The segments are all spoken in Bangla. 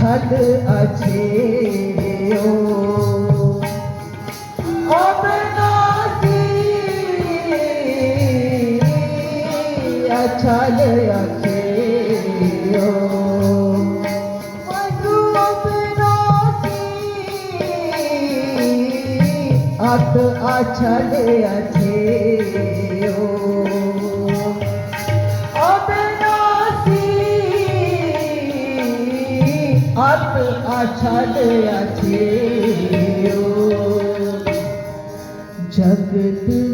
সাথে আছে ছালে আচ্ছা, আছে আত আছালে আছে ছাড়ে আছে জগত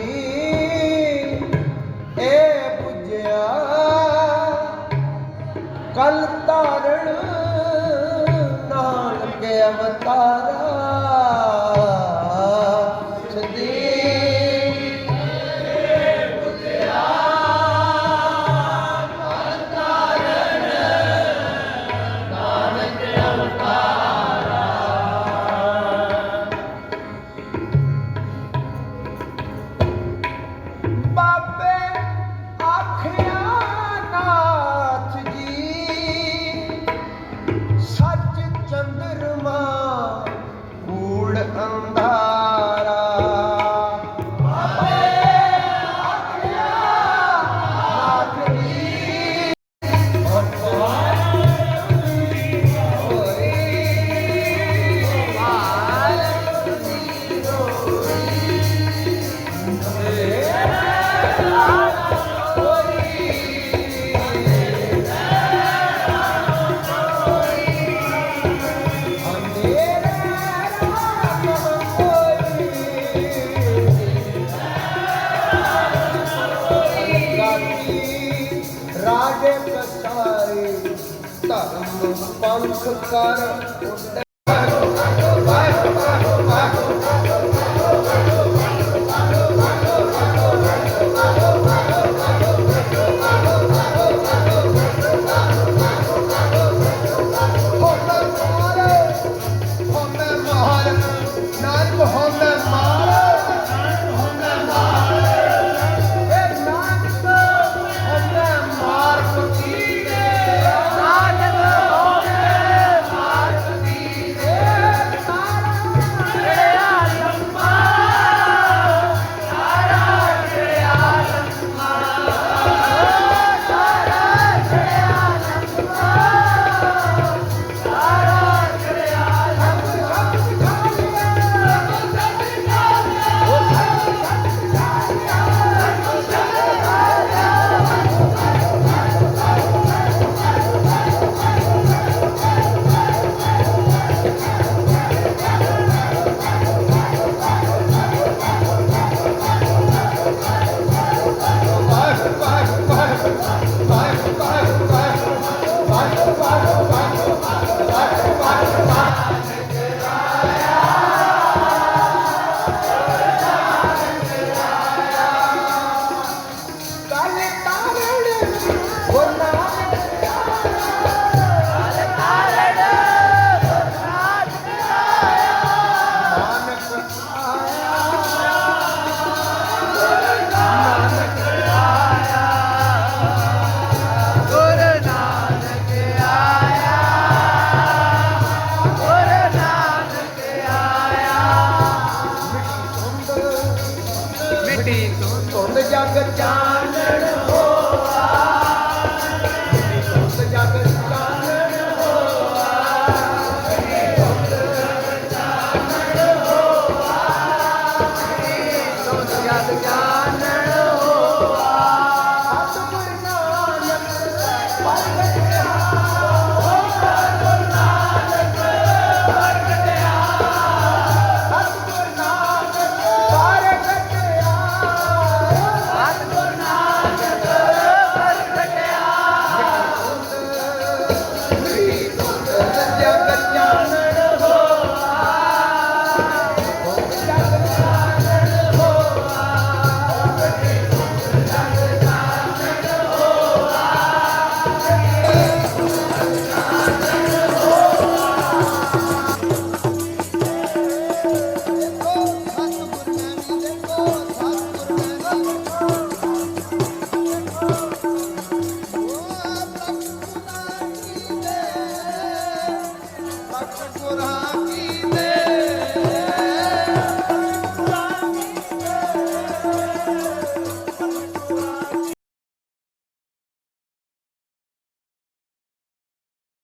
चंद्रमा ਧਰਮ ਪੰਖ ਕਰ ಮಾಡೋ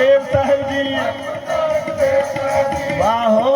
ਦੇਵਤਾ ਹੈ ਜੀ ਵਾਹ